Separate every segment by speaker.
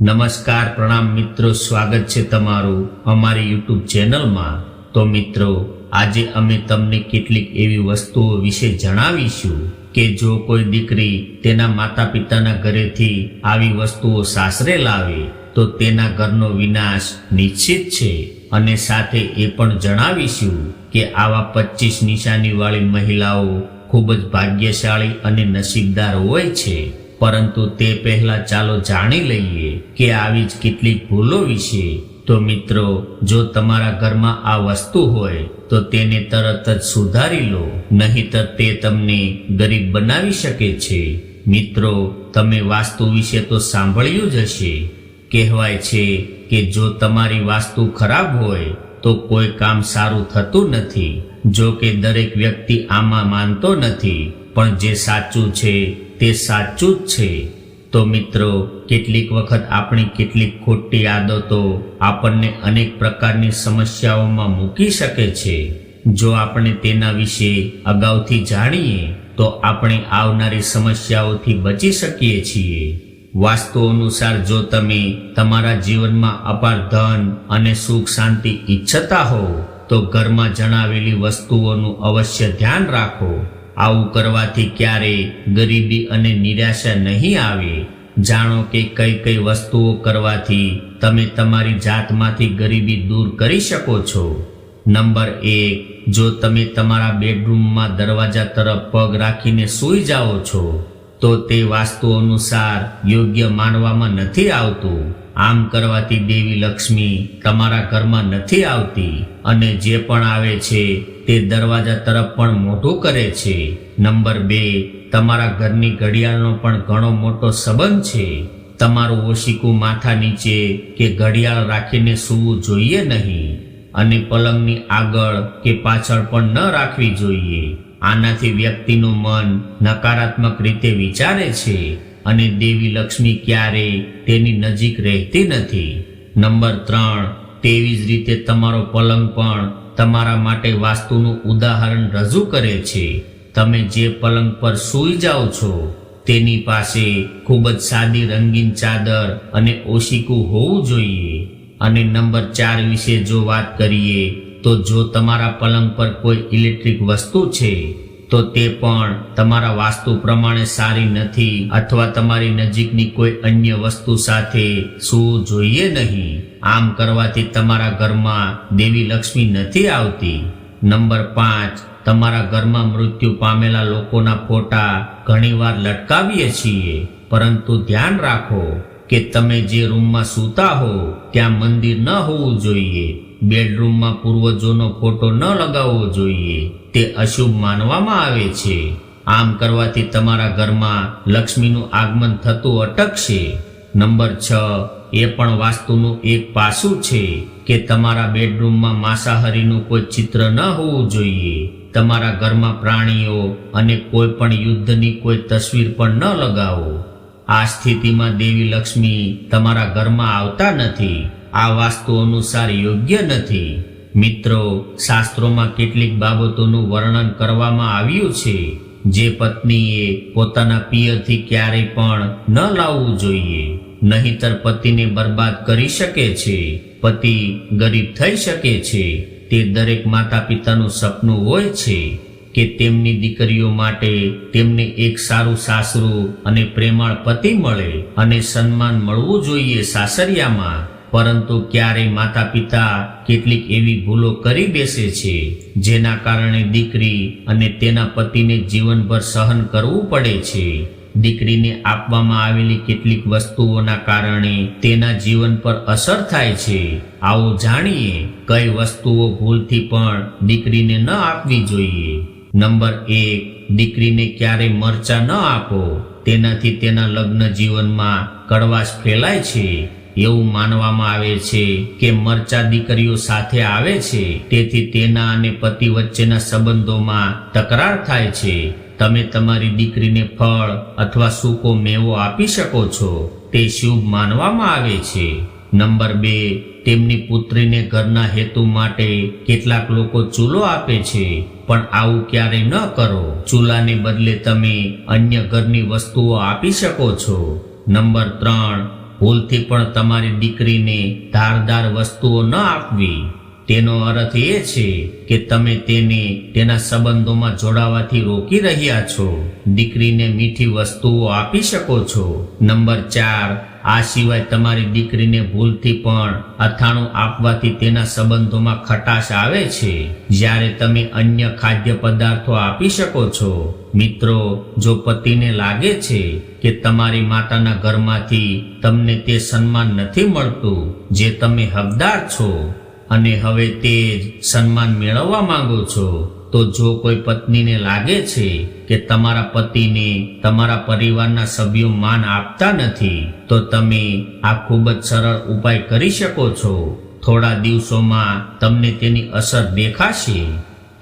Speaker 1: નમસ્કાર પ્રણામ મિત્રો, સ્વાગત છે તમારું અમારી યુટ્યુબ ચેનલમાં. તો મિત્રો, આજે અમે તમને કેટલીક એવી વસ્તુઓ વિશે જણાવીશું કે જો કોઈ દીકરી તેના માતા પિતાના ઘરેથી આવી વસ્તુઓ સાસરે લાવે, તો તેના ઘરનો વિનાશ નિશ્ચિત છે. અને સાથે એ પણ જણાવીશું કે આવા પચીસ નિશાનીવાળી મહિલાઓ ખૂબ જ ભાગ્યશાળી અને નસીબદાર હોય છે. પરંતુ તે પહેલા ચાલો જાણી લઈએ કે આવી જ કેટલીક ભૂલો વિશે. તો મિત્રો, જો તમારા ઘરમાં આ વસ્તુ હોય, તો તેને તરત જ સુધારી લો, નહીતર તે તમને ગરીબ બનાવી શકે છે. મિત્રો, તમે વાસ્તુ વિશે તો સાંભળ્યું જ હશે. કહેવાય છે કે જો તમારી વાસ્તુ ખરાબ હોય, તો કોઈ કામ સારું થતું નથી. જો કે દરેક વ્યક્તિ આમાં માનતો નથી પણ જે સાચું છે તે સાચું જ છે. તો મિત્રો, કેટલીક વખત આપણી કેટલીક ખોટી આદતો આપણને અનેક પ્રકારની સમસ્યાઓમાં મૂકી શકે છે. જો આપણે તેના વિશે અગાઉથી જાણીએ, તો આપણે આવનારી સમસ્યાઓથી બચી શકીએ છીએ. વાસ્તુ અનુસાર જો તમે તમારા જીવનમાં અપાર ધન અને સુખ શાંતિ ઈચ્છતા હો, તો ઘરમાં જણાવેલી વસ્તુઓનું અવશ્ય ધ્યાન રાખો. આવું કરવાથી ક્યારે ગરીબી અને નિરાશા નહીં આવે? જાણો કે કઈ કઈ વસ્તુઓ કરવાથી તમે તમારી જાતમાંથી ગરીબી દૂર કરી શકો છો. નંબર એક, જો તમે તમારા બેડરૂમમાં દરવાજા તરફ પગ રાખીને સૂઈ જાઓ છો, તો તે વાસ્તુ અનુસાર યોગ્ય માનવામાં નથી આવતું. આમ કરવાથી દેવી લક્ષ્મી તમારા ઘરમાં નથી આવતી અને જે પણ આવે છે તે દરવાજા તરફ પણ મોઢું કરે છે. નંબર બે, તમારા ઘરની ઘડિયાળનો પણ ઘણો મોટો સંબંધ છે. તમારું ઓશિકું માથા નીચે કે ઘડિયાળ રાખીને સૂવું જોઈએ નહીં અને પલંગની આગળ કે પાછળ પણ ન રાખવી જોઈએ. આનાથી વ્યક્તિનું મન નકારાત્મક રીતે વિચારે છે અને દેવી લક્ષ્મી ક્યારે તેની નજીક રહેતી નથી. નંબર ત્રણ, તેવી જ રીતે તમારો પલંગ પણ તમારા માટે વાસ્તુનું ઉદાહરણ રજૂ કરે છે. તમે જે પલંગ પર સૂઈ જાઓ છો, તેની પાસે ખૂબ જ સાદી રંગીન ચાદર અને ઓશિકું હોવું જોઈએ. અને નંબર ચાર વિશે જો વાત કરીએ, તો જો તમારા પલંગ પર કોઈ ઇલેક્ટ્રિક વસ્તુ છે, તો તે પણ તમારા વાસ્તુ પ્રમાણે સારી નથી અથવા તમારી નજીકની કોઈ અન્ય વસ્તુ સાથે સૂવું જોઈએ નહીં. આમ કરવાથી તમારા ઘરમાં દેવી લક્ષ્મી નથી આવતી. નંબર પાંચ, તમારા ઘરમાં મૃત્યુ પામેલા લોકોના ફોટા ઘણીવાર લટકાવીએ છીએ. પરંતુ ધ્યાન રાખો કે તમે જે રૂમમાં સૂતા હો, ત્યાં મંદિર ન હોવું જોઈએ. બેડરૂમમાં પૂર્વજોનો ફોટો ન લગાવવો જોઈએ. તે અશુભ માનવામાં આવે છે. આમ કરવાથી તમારા ઘરમાં લક્ષ્મીનું આગમન થતું અટકશે. નંબર છ એ પણ વાસ્તુનું એક પાસું છે કે તમારા બેડરૂમમાં માંસાહારીનું કોઈ ચિત્ર ન હોવું જોઈએ. તમારા ઘરમાં પ્રાણીઓ અને કોઈ પણ યુદ્ધની કોઈ તસવીર પણ ન લગાવો. આ સ્થિતિમાં દેવી લક્ષ્મી તમારા ઘરમાં આવતા નથી. આ વાસ્તુ અનુસાર યોગ્ય નથી. મિત્રો, શાસ્ત્રોમાં કેટલીક બાબતોનું વર્ણન કરવામાં આવ્યું છે. જે પત્નીએ પોતાના પિયરથી ક્યારેય પણ ન લાવવું જોઈએ. નહીતર પતિને બરબાદ કરી શકે છે. પતિ ગરીબ થઈ શકે છે. તે દરેક માતા પિતાનું સપનું હોય છે કે તેમની દીકરીઓ માટે તેમને એક સારું સાસરું અને પ્રેમાળ પતિ મળે અને સન્માન મળવું જોઈએ સાસરિયામાં. પરંતુ ક્યારેય માતા પિતા કેટલીક એવી ભૂલો કરી બેસે છે, જેના કારણે દીકરી અને તેના પતિને જીવનભર સહન કરવું પડે છે. દીકરીને આપવામાં આવેલી કેટલીક વસ્તુઓના કારણે તેના જીવન પર અસર થાય છે. આવું જાણીએ કઈ વસ્તુઓ ભૂલથી પણ દીકરીને ન આપવી જોઈએ. નંબર એક, દીકરીને ક્યારેય મરચા ન આપો. તેનાથી તેના લગ્ન જીવનમાં કડવાશ ફેલાય છે. એવું માનવામાં આવે છે કે મરચા દીકરીઓ સાથે આવે છે. તેથી તેના અને પતિ વચ્ચેના સંબંધોમાં તકરાર થાય છે. તમે તમારી દીકરીને ફળ અથવા સૂકો મેવો આપી શકો છો. તે શુભ માનવામાં આવે છે. નંબર બે, તેમની પુત્રીને ઘરના હેતુ માટે કેટલાક લોકો ચૂલો આપે છે, પણ આવું ક્યારેય ન કરો. ચૂલાને બદલે તમે અન્ય ઘરની વસ્તુઓ આપી શકો છો. નંબર ત્રણ, ભૂલથી પણ તમારી દીકરીને ધારદાર વસ્તુઓ ન આપવી. તેનો અર્થ એ છે કે તમે તેને તેના સંબંધોમાં જોડાવાથી રોકી રહ્યા છો. દીકરીને મીઠી વસ્તુઓ આપી શકો છો. નંબર ચાર, આ સિવાય તમારી દીકરીને ભૂલથી પણ અથાણું આપવાથી તેના સંબંધોમાં ખટાશ આવે છે. જ્યારે તમે અન્ય ખાદ્ય પદાર્થો આપી શકો છો. મિત્રો, જો પતિને લાગે છે કે તમારી માતાના ઘરમાંથી તમને તે સન્માન નથી મળતું, જે તમે હકદાર છો અને હવે તે જ સન્માન મેળવવા માંગો છો, તો જો કોઈ પત્નીને લાગે છે કે તમારા પતિને તમારા પરિવારના સભ્યો માન આપતા નથી, તો તમે આ ખૂબ જ સરળ ઉપાય કરી શકો છો. થોડા દિવસોમાં તમને તેની અસર દેખાશે.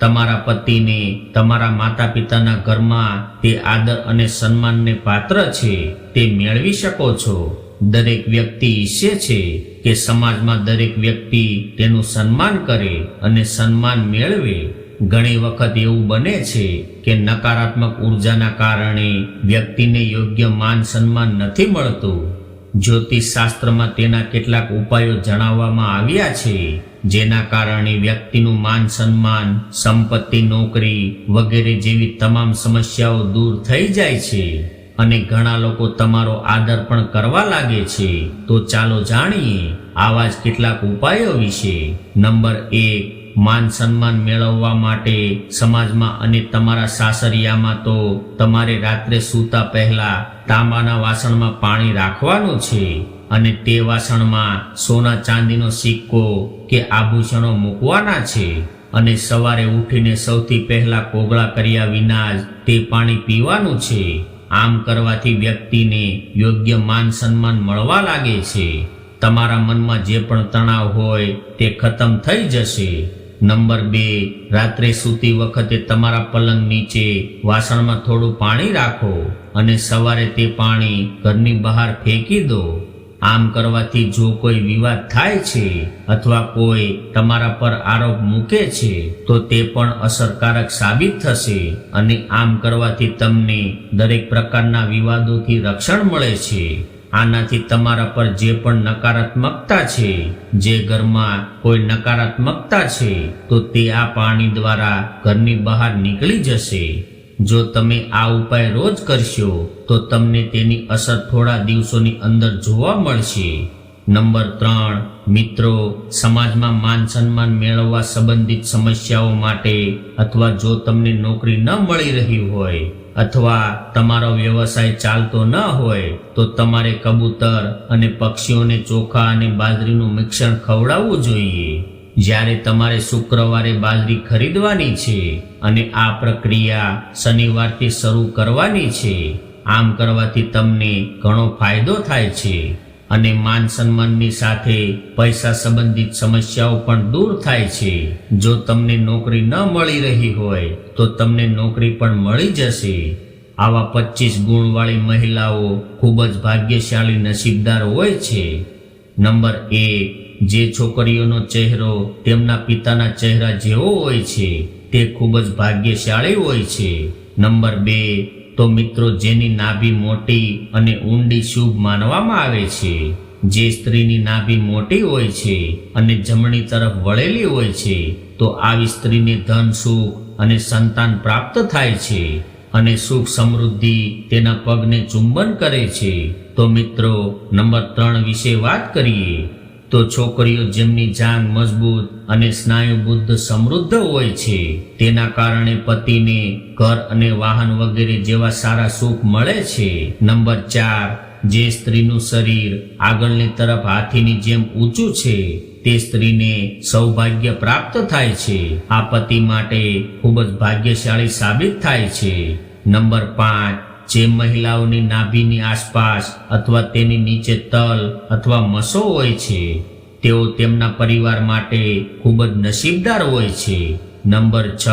Speaker 1: તમારા પતિને તમારા માતા પિતાના ઘરમાં તે આદર અને સન્માનને પાત્ર છે, તે મેળવી શકો છો. દરેક વ્યક્તિ ઈચ્છે છે કે સમાજમાં દરેક વ્યક્તિ તેનું સન્માન કરે અને સન્માન મેળવે. ઘણી વખત એવું બને છે કે નકારાત્મક ઉર્જાના કારણે વ્યક્તિને યોગ્ય માન સન્માન નથી મળતું. જ્યોતિષ શાસ્ત્રમાં તેના કેટલાક ઉપાયો જણાવવામાં આવ્યા છે, જેના કારણે વ્યક્તિનું માન સન્માન, સંપત્તિ, નોકરી વગેરે જેવી તમામ સમસ્યાઓ દૂર થઈ જાય છે. અને ઘણા લોકો તમારો આદર પણ કરવા લાગે છે. તો ચાલો જાણીએ, આવા જ કેટલાક ઉપાયો વિશે. નંબર એક, માન સન્માન મેળવવા માટે સમાજમાં અને તમારા સાસરિયામાં તો તમારે રાત્રે સૂતા પહેલા તાંબાના વાસણમાં પાણી રાખવાનું છે અને તે વાસણમાં સોના ચાંદીનો સિક્કો કે આભૂષણો મૂકવાના છે અને સવારે ઉઠીને સૌથી પહેલા કોગળા કર્યા વિના જ તે પાણી પીવાનું છે. આમ કરવાથી વ્યક્તિને યોગ્ય માન સન્માન મળવા લાગે છે. તમારા મનમાં જે પણ તણાવ હોય તે ખતમ થઈ જશે. નંબર બે, રાત્રે સૂતી વખતે તમારા પલંગ નીચે વાસણમાં થોડું પાણી રાખો અને સવારે તે પાણી ઘરની બહાર ફેંકી દો. આમ કરવાથી જો કોઈ વિવાદ થાય છે અથવા કોઈ તમારા પર આરોપ મૂકે છે, તો તે પણ અસરકારક સાબિત થશે અને આમ કરવાથી તમને દરેક પ્રકારના વિવાદોથી રક્ષણ મળે છે. આનાથી તમારા પર જે પણ નકારાત્મકતા છે, જે ઘરમાં કોઈ નકારાત્મકતા છે, તો તે આ પાણી દ્વારા ઘરની બહાર નીકળી જશે. જો તમે આ ઉપાય રોજ કરશો, તો તમને તેની અસર થોડા દિવસોની અંદર જોવા મળશે. નંબર ત્રણ, મિત્રો, સમાજમાં માન સન્માન મેળવવા સંબંધિત સમસ્યાઓ માટે અથવા જો તમને નોકરી ન મળી રહી હોય અથવા તમારો વ્યવસાય ચાલતો ન હોય, તો તમારે કબૂતર અને પક્ષીઓને ચોખા અને બાજરીનું મિશ્રણ ખવડાવવું જોઈએ. જ્યારે તમારે શુક્રવારે બાજરી ખરીદવાની છે અને આ પ્રક્રિયા શનિવારથી શરૂ કરવાની છે, આમ કરવાથી તમને ઘણો ફાયદો થાય છે અને માન સન્માનની સાથે પૈસા સંબંધિત સમસ્યાઓ પણ દૂર થાય છે. જો તમને નોકરી ન મળી રહી હોય, તો તમને નોકરી પણ મળી જશે. આવા પચીસ ગુણવાળી મહિલાઓ ખૂબ જ ભાગ્યશાળી નસીબદાર હોય છે. નંબર એક જે છોકરીઓનો ચહેરો તેમના પિતાના ચહેરા જેવો હોય છે, તે ખૂબ જ ભાગ્યશાળી હોય છે. નંબર બે, તો મિત્રો જેની નાભી મોટી અને ઊંડી શુભ માનવામાં આવે છે, જે સ્ત્રીની નાભી મોટી હોય છે અને જમણી તરફ વળેલી હોય છે, તો આવી સ્ત્રીને ધન સુખ અને સંતાન પ્રાપ્ત થાય છે અને સુખ સમૃદ્ધિ તેના પગને ચુંબન કરે છે. તો મિત્રો, નંબર ત્રણ વિશે વાત કરીએ. તો છોકરીઓ જેમની જાંગ મજબૂત અને સ્નાયુ બુદ્ધ સમૃદ્ધ હોય છે, તેના કારણે પતિને ઘર અને વાહન વગેરે જેવા સારા સુખ મળે છે. નંબર ચાર, જે સ્ત્રીનું શરીર આગળની તરફ હાથીની જેમ ઊંચું છે, તે સ્ત્રીને સૌભાગ્ય પ્રાપ્ત થાય છે. આ પતિ માટે ખૂબ જ ભાગ્યશાળી સાબિત થાય છે. નંબર પાંચ જે મહિલાઓની નાભીની આસપાસ અથવા તેની નીચે તલ અથવા મસો હોય છે, તેઓ તેમના પરિવાર માટે ખૂબ જ નસીબદાર હોય છે. નંબર છ,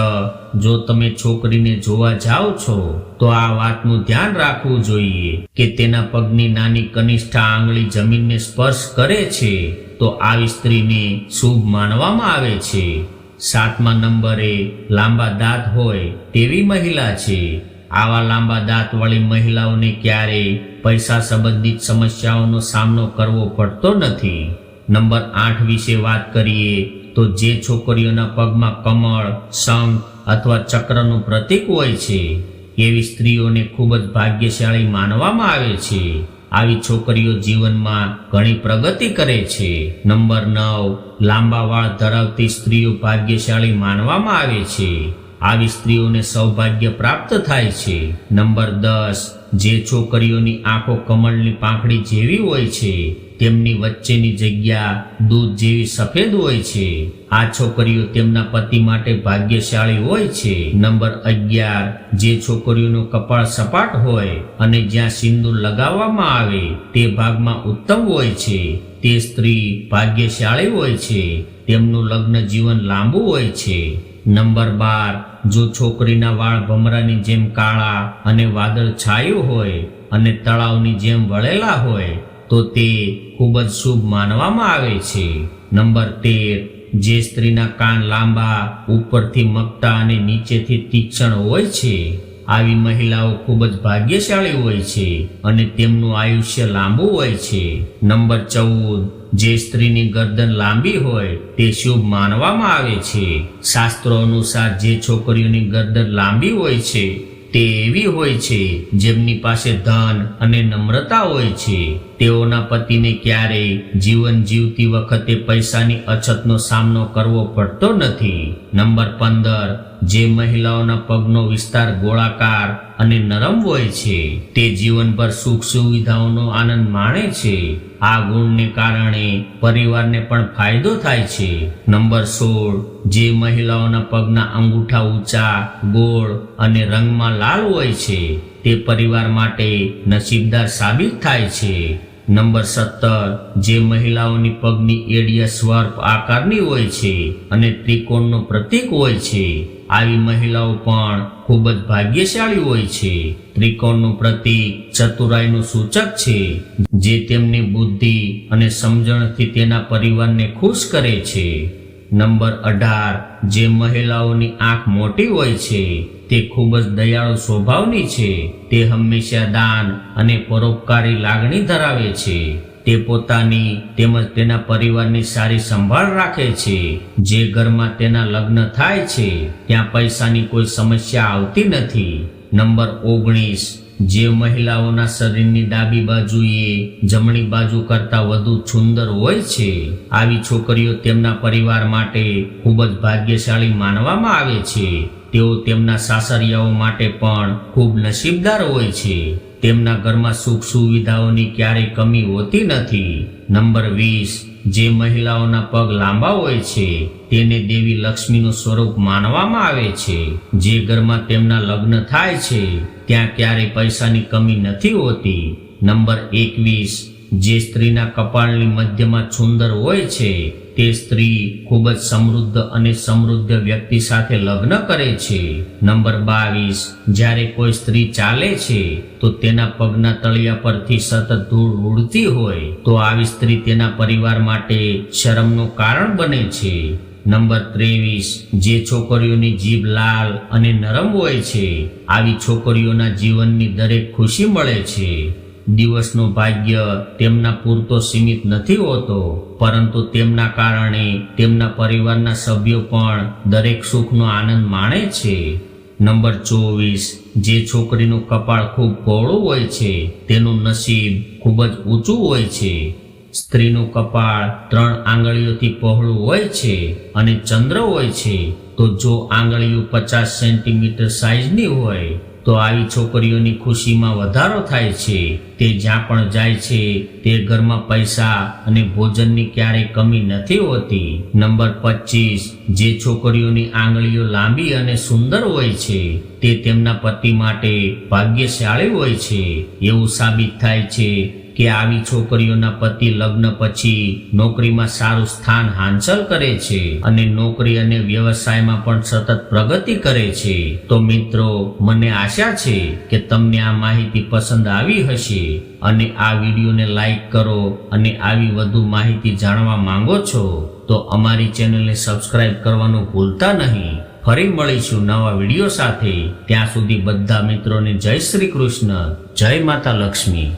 Speaker 1: જો તમે છોકરીને જોવા જાઓ છો, તો આ વાતનું ધ્યાન રાખવું જોઈએ કે તેના પગની નાની કનિષ્ઠા આંગળી જમીનને સ્પર્શ કરે છે, તો આવી સ્ત્રીને શુભ માનવામાં આવે છે. સાતમા નંબરે લાંબા દાંત હોય તેવી મહિલા છે. આવા લાંબા દાંતવાળી મહિલાઓને ક્યારેય પૈસા સંબંધિત સમસ્યાઓનો સામનો કરવો પડતો નથી. નંબર આઠ વિશે વાત કરીએ તો જે છોકરીઓના પગમાં કમળ, શંખ અથવા ચક્રનું પ્રતીક હોય છે, એવી સ્ત્રીઓને ખૂબ જ ભાગ્યશાળી માનવામાં આવે છે. આવી છોકરીઓ જીવનમાં ઘણી પ્રગતિ કરે છે. નંબર નવ, લાંબા વાળ ધરાવતી સ્ત્રીઓ ભાગ્યશાળી માનવામાં આવે છે. આવી સ્ત્રીઓને સૌભાગ્ય પ્રાપ્ત થાય છે. નંબર દસ, જે છોકરીઓની આંખો કમળની પાંખડી જેવી હોય છે, તેમની વચ્ચેની જગ્યા દૂધ જેવી સફેદ હોય છે. આ છોકરીઓ તેમના પતિ માટે ભાગ્યશાળી હોય છે. નંબર અગિયાર, જે છોકરીઓનું કપાળ સપાટ હોય અને જ્યાં સિંદૂર લગાવવામાં આવે, તે ભાગમાં ઉત્તમ હોય છે. તે સ્ત્રી ભાગ્યશાળી હોય છે. તેમનું લગ્ન જીવન લાંબુ હોય છે. નંબર બાર, જો છોકરીના વાળ ભમરાની જેમ કાળા અને વાદળ છાયું હોય અને તળાવની જેમ વળેલા હોય, તો તે ખૂબ જ શુભ માનવામાં આવે છે. નંબર તેર, જે સ્ત્રીના કાન લાંબા, ઉપરથી મગતા અને નીચેથી તીક્ષ્ણ હોય છે, આવી મહિલાઓ ખૂબ જ ભાગ્યશાળી હોય છે અને તેમનું આયુષ્ય લાંબુ હોય છે. નંબર ચૌદ જે સ્ત્રીની ગરદન લાંબી હોય તે શુભ માનવામાં આવે છે. શાસ્ત્રો અનુસાર જે છોકરીઓની ગરદન લાંબી હોય છે, તે એવી હોય છે જેમની પાસે ધન અને નમ્રતા હોય છે. તેઓના પતિને ક્યારેય જીવન જીવતી વખતે પૈસાની અછતનો સામનો કરવો પડતો નથી. નંબર પંદર, જે મહિલાઓના પગનો વિસ્તાર ગોળાકાર અને નરમ હોય છે, તે જીવનભર સુખ સુવિધાઓનો આનંદ માણે છે. આ ગુણને કારણે પરિવારને પણ ફાયદો થાય છે. નંબર સોળ, જે મહિલાઓના પગના અંગૂઠા ઊંચા, ગોળ અને રંગમાં લાલ હોય છે તે પરિવાર માટે નસીબદાર સાબિત થાય છે. નંબર સત્તર, જે મહિલાઓની પગની એડિયા સ્વર્પ આકારની હોય છે અને ત્રિકોણનું પ્રતીક હોય છે. આવી મહિલાઓ પણ ખૂબ જ ભાગ્યશાળી હોય છે. ત્રિકોણનું પ્રતીક ચતુરાઈનું સૂચક છે, જે તેમની બુદ્ધિ અને સમજણથી તેના પરિવારને ખુશ કરે છે. નંબર અઢાર, જે મહિલાઓની આંખ મોટી હોય છે તે ખૂબ જ દયાળુ સ્વભાવની છે. તે હંમેશા દાન અને પરોપકારી લાગણી ધરાવે છે. તે પોતાની તેમજ તેના પરિવારની સારી સંભાળ રાખે છે. જે ઘરમાં તેના લગ્ન થાય છે, ત્યાં પૈસાની કોઈ સમસ્યા આવતી નથી. નંબર ઓગણીસ. જે મહિલાઓના શરીરની ડાબી બાજુએ જમણી બાજુ કરતાં વધુ સુંદર હોય છે, આવી છોકરીઓ તેમના પરિવાર માટે ખૂબ જ ભાગ્યશાળી માનવામાં આવે છે. તેઓ તેમના સાસરિયાઓ માટે પણ ખૂબ નસીબદાર હોય છે. તેમના ઘરમાં સુખ સુવિધાઓની ક્યારેય કમી હોતી નથી. નંબર વીસ, જે મહિલાઓના પગ લાંબા હોય છે, તેને દેવી લક્ષ્મીનું સ્વરૂપ માનવામાં આવે છે. જે ઘરમાં તેમના લગ્ન થાય છે, ત્યાં ક્યારેય પૈસાની કમી નથી હોતી. નંબર એકવીસ જે સ્ત્રીના કપાળની મધ્યમાં સુંદર હોય છે, તે સ્ત્રી ખૂબ જ સમૃદ્ધ અને સમૃદ્ધ વ્યક્તિ સાથે લગ્ન કરે છે. નંબર બાવીસ, જ્યારે કોઈ સ્ત્રી ચાલે છે, તો તેના પગના તળિયા પરથી સતત ધૂળ ઉડતી હોય, તો આવી સ્ત્રી તેના પરિવાર માટે શરમનું કારણ બને છે. નંબર ત્રેવીસ, જે છોકરીઓની જીભ લાલ અને નરમ હોય છે, આવી છોકરીઓના જીવનની દરેક ખુશી મળે છે. દિવસનું ભાગ્ય તેમના પૂરતો સીમિત નથી હોતો, પરંતુ તેમના કારણે તેમના પરિવારના સભ્યો પણ દરેક સુખનો આનંદ માણે છે. નંબર ચોવીસ, જે છોકરીનું કપાળ ખૂબ પહોળું હોય છે, તેનું નસીબ ખૂબ જ ઊંચું હોય છે. સ્ત્રીનું કપાળ ત્રણ આંગળીઓથી પહોળું હોય છે અને ચંદ્ર હોય છે, તો જો આંગળીઓ પચાસ સેન્ટીમીટર સાઈઝની હોય તો આવી છોકરીઓની ખુશીમાં વધારો થાય છે. તે જ્યાં પણ જાય છે, તે ઘરમાં પૈસા અને ભોજનની ક્યારેય કમી નથી હોતી. નંબર પચીસ, જે છોકરીઓની આંગળીઓ લાંબી અને સુંદર હોય છે, તે તેમના પતિ માટે ભાગ્યશાળી હોય છે. એવું સાબિત થાય છે કે આવી છોકરીઓના પતિ લગ્ન પછી નોકરીમાં સારું સ્થાન હાંસલ કરે છે અને નોકરી અને વ્યવસાયમાં પણ સતત પ્રગતિ કરે છે. તો મિત્રો, મને આશા છે કે તમને આ માહિતી પસંદ આવી હશે અને આ વિડીયોને લાઈક કરો અને આવી વધુ માહિતી જાણવા માંગો છો તો અમારી ચેનલને સબસ્ક્રાઇબ કરવાનું ભૂલતા નહીં. ફરી મળીશું નવા વીડિયો સાથે. ત્યાં સુધી બધા મિત્રોને જય શ્રી કૃષ્ણ, જય માતા લક્ષ્મી.